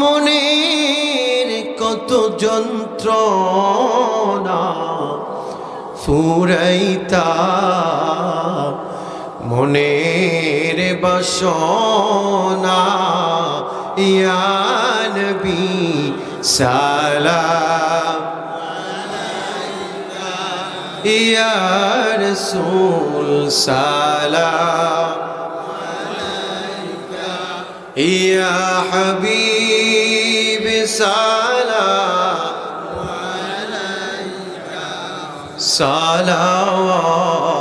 মনের কত যন্ত্রণা ফুরাইতা মনের বাসনা। ইয়ানবি সালাম। ইয়া রসুল সালাম। ইয়া হাবিব সালাম